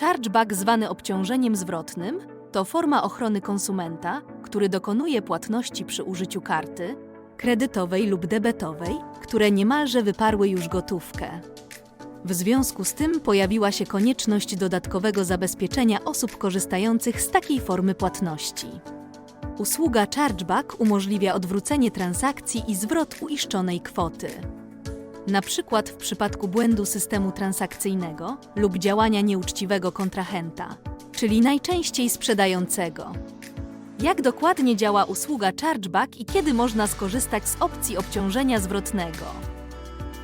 Chargeback zwany obciążeniem zwrotnym to forma ochrony konsumenta, który dokonuje płatności przy użyciu karty kredytowej lub debetowej, które niemalże wyparły już gotówkę. W związku z tym pojawiła się konieczność dodatkowego zabezpieczenia osób korzystających z takiej formy płatności. Usługa Chargeback umożliwia odwrócenie transakcji i zwrot uiszczonej kwoty. Na przykład w przypadku błędu systemu transakcyjnego lub działania nieuczciwego kontrahenta, czyli najczęściej sprzedającego. Jak dokładnie działa usługa Chargeback i kiedy można skorzystać z opcji obciążenia zwrotnego?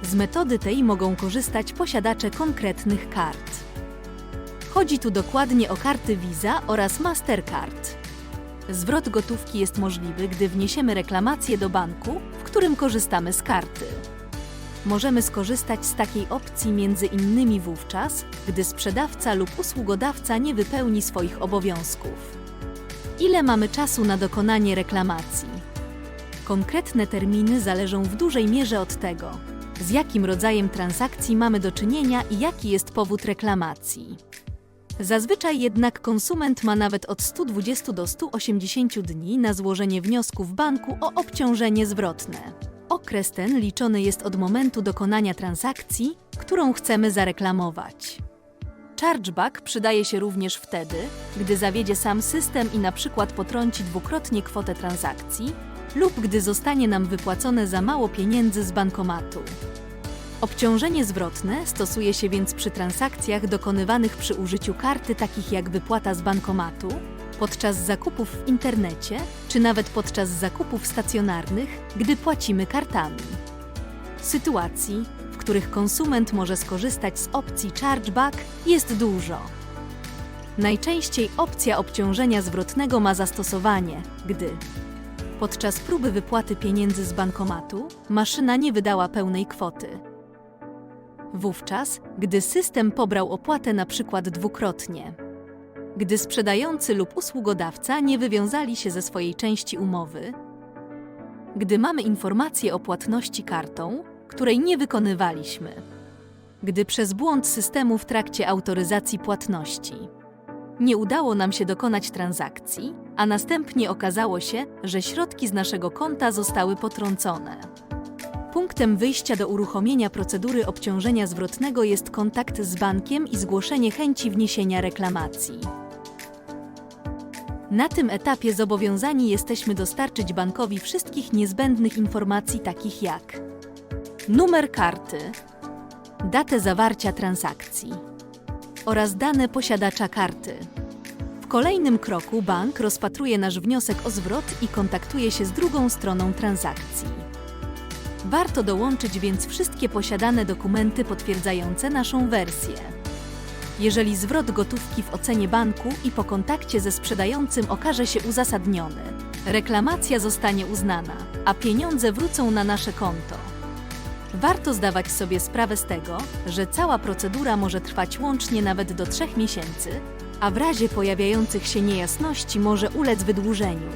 Z metody tej mogą korzystać posiadacze konkretnych kart. Chodzi tu dokładnie o karty Visa oraz Mastercard. Zwrot gotówki jest możliwy, gdy wniesiemy reklamację do banku, w którym korzystamy z karty. Możemy skorzystać z takiej opcji między innymi wówczas, gdy sprzedawca lub usługodawca nie wypełni swoich obowiązków. Ile mamy czasu na dokonanie reklamacji? Konkretne terminy zależą w dużej mierze od tego, z jakim rodzajem transakcji mamy do czynienia i jaki jest powód reklamacji. Zazwyczaj jednak konsument ma nawet od 120 do 180 dni na złożenie wniosku w banku o obciążenie zwrotne. Okres ten liczony jest od momentu dokonania transakcji, którą chcemy zareklamować. Chargeback przydaje się również wtedy, gdy zawiedzie sam system i na przykład potrąci dwukrotnie kwotę transakcji lub gdy zostanie nam wypłacone za mało pieniędzy z bankomatu. Obciążenie zwrotne stosuje się więc przy transakcjach dokonywanych przy użyciu karty takich jak wypłata z bankomatu, podczas zakupów w internecie, czy nawet podczas zakupów stacjonarnych, gdy płacimy kartami. Sytuacji, w których konsument może skorzystać z opcji chargeback, jest dużo. Najczęściej opcja obciążenia zwrotnego ma zastosowanie, gdy podczas próby wypłaty pieniędzy z bankomatu maszyna nie wydała pełnej kwoty. Wówczas, gdy system pobrał opłatę na przykład dwukrotnie. Gdy sprzedający lub usługodawca nie wywiązali się ze swojej części umowy. Gdy mamy informację o płatności kartą, której nie wykonywaliśmy. Gdy przez błąd systemu w trakcie autoryzacji płatności nie udało nam się dokonać transakcji, a następnie okazało się, że środki z naszego konta zostały potrącone. Punktem wyjścia do uruchomienia procedury obciążenia zwrotnego jest kontakt z bankiem i zgłoszenie chęci wniesienia reklamacji. Na tym etapie zobowiązani jesteśmy dostarczyć bankowi wszystkich niezbędnych informacji takich jak numer karty, datę zawarcia transakcji oraz dane posiadacza karty. W kolejnym kroku bank rozpatruje nasz wniosek o zwrot i kontaktuje się z drugą stroną transakcji. Warto dołączyć więc wszystkie posiadane dokumenty potwierdzające naszą wersję. Jeżeli zwrot gotówki w ocenie banku i po kontakcie ze sprzedającym okaże się uzasadniony, reklamacja zostanie uznana, a pieniądze wrócą na nasze konto. Warto zdawać sobie sprawę z tego, że cała procedura może trwać łącznie nawet do 3 miesięcy, a w razie pojawiających się niejasności może ulec wydłużeniu.